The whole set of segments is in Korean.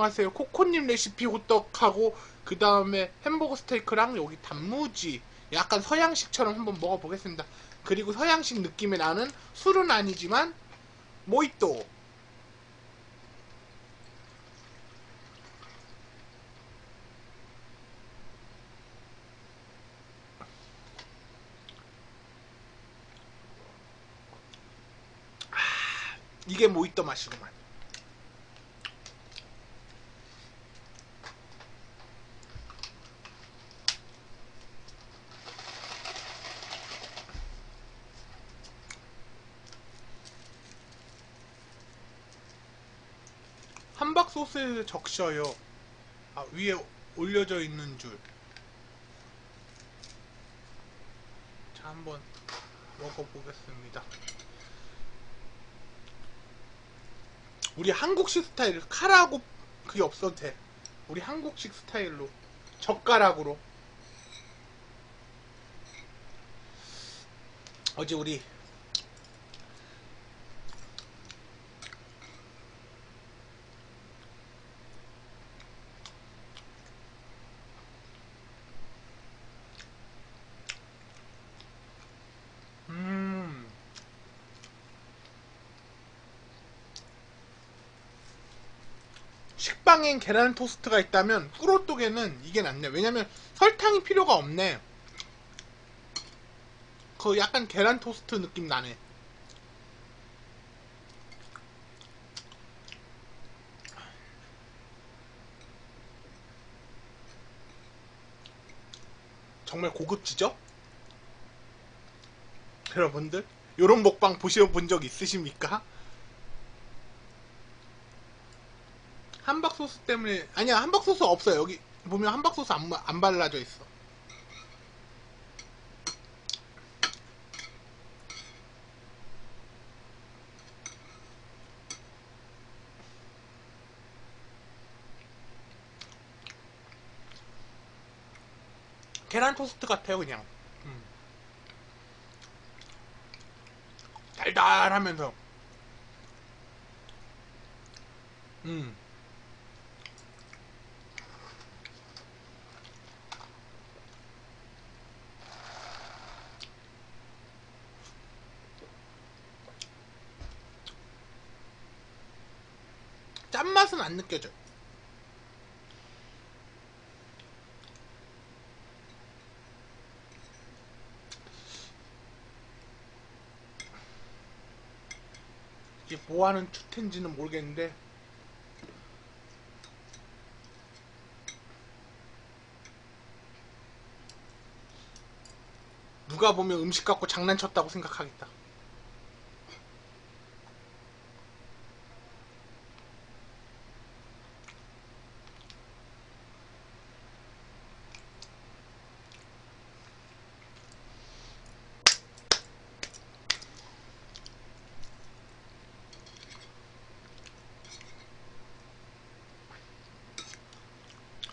안녕하세요. 코코님 레시피 호떡하고 그 다음에 햄버거 스테이크랑 여기 단무지 약간 서양식처럼 한번 먹어보겠습니다. 그리고 서양식 느낌이 나는 술은 아니지만 모히또 아, 이게 모히또 맛이구만. 함박 소스에 적셔요. 아, 위에 올려져 있는 줄. 자, 한번 먹어보겠습니다. 우리 한국식 스타일, 칼하고 그게 없어도 돼. 우리 한국식 스타일로. 젓가락으로. 어제 우리 음. 식빵엔 계란 토스트가 있다면 꾸로톡에는 이게 낫네. 왜냐면 설탕이 필요가 없네. 그 약간 계란 토스트 느낌 나네. 정말 고급지죠? 여러분들 요런 먹방 보셔본 적 있으십니까? 함박 소스 때문에 아니야 함박 소스 없어요. 여기 보면 함박 소스 안, 안 발라져 있어. 계란 토스트 같아요 그냥. 음. 달달하면서. 음 짠맛은 안 느껴져요. 이게 뭐하는 추텐지는 모르겠는데 누가 보면 음식 갖고 장난쳤다고 생각하겠다.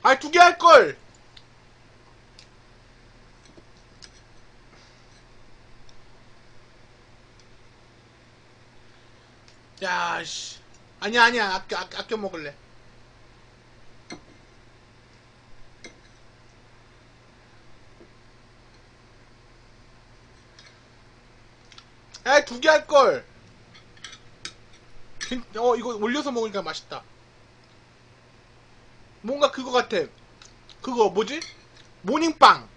아, 두 개 할 걸. 야, 씨. 아니야, 아니야. 아껴, 아껴, 아껴 먹을래. 야, 두개 할 걸. 괜- 어, 이거 올려서 먹으니까 맛있다. 뭔가 그거 같아. 그거 뭐지? 모닝빵.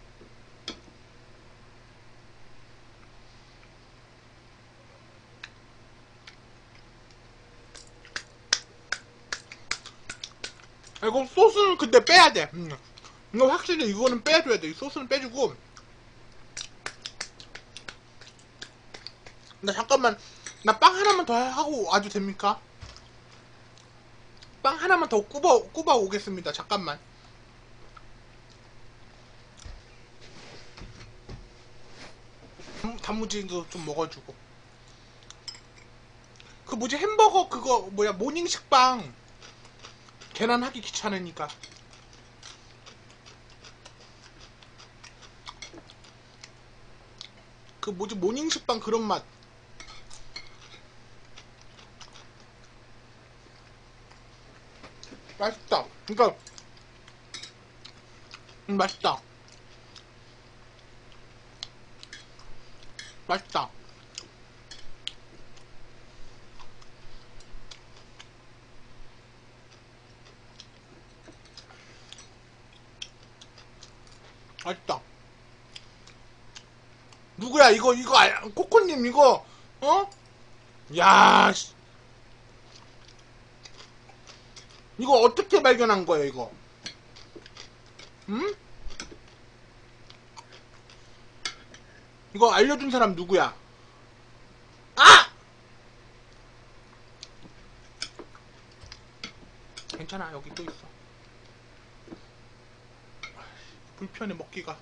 아, 이거 소스는 근데 빼야 돼. 음. 이거 확실히 이거는 빼줘야 돼. 이 소스는 빼주고. 나 잠깐만. 나 빵 하나만 더 하고 와도 됩니까? 빵 하나만 더 굽어, 굽어 오겠습니다. 잠깐만. 단- 단무지도 좀 먹어주고. 그 뭐지 햄버거 그거 뭐야 모닝 식빵 계란 하기 귀찮으니까. 그 뭐지 모닝 식빵 그런 맛. 맛있다. 그러니까 음, 맛있다. 맛있다. 맛있다. 누구야 이거 이거 알- 코코님 이거 어? 야 씨. 이거 어떻게 발견한 거예요 이거? 응? 이거 알려준 사람 누구야? 아! 괜찮아 여기 또 있어. 불편해 먹기가.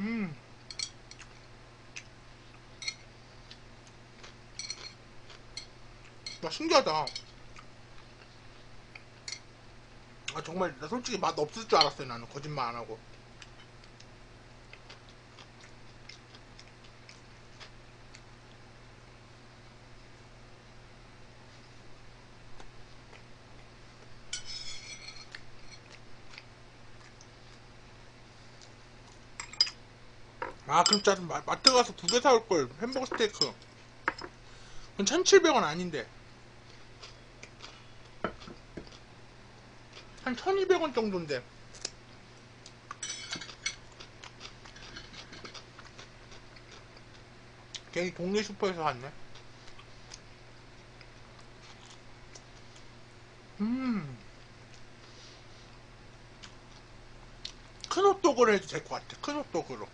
음. 야, 신기하다. 아, 정말, 나 솔직히 맛 없을 줄 알았어요, 나는. 거짓말 안 하고. 아, 그럼 짜증 마, 마트 가서 두 개 사올 걸. 햄버거 스테이크. 그건 1,700원 아닌데. 한 1,200원 정도인데. 괜히 동네 슈퍼에서 샀네. 음. 큰 호떡으로 해도 될 것 같아. 큰 호떡으로.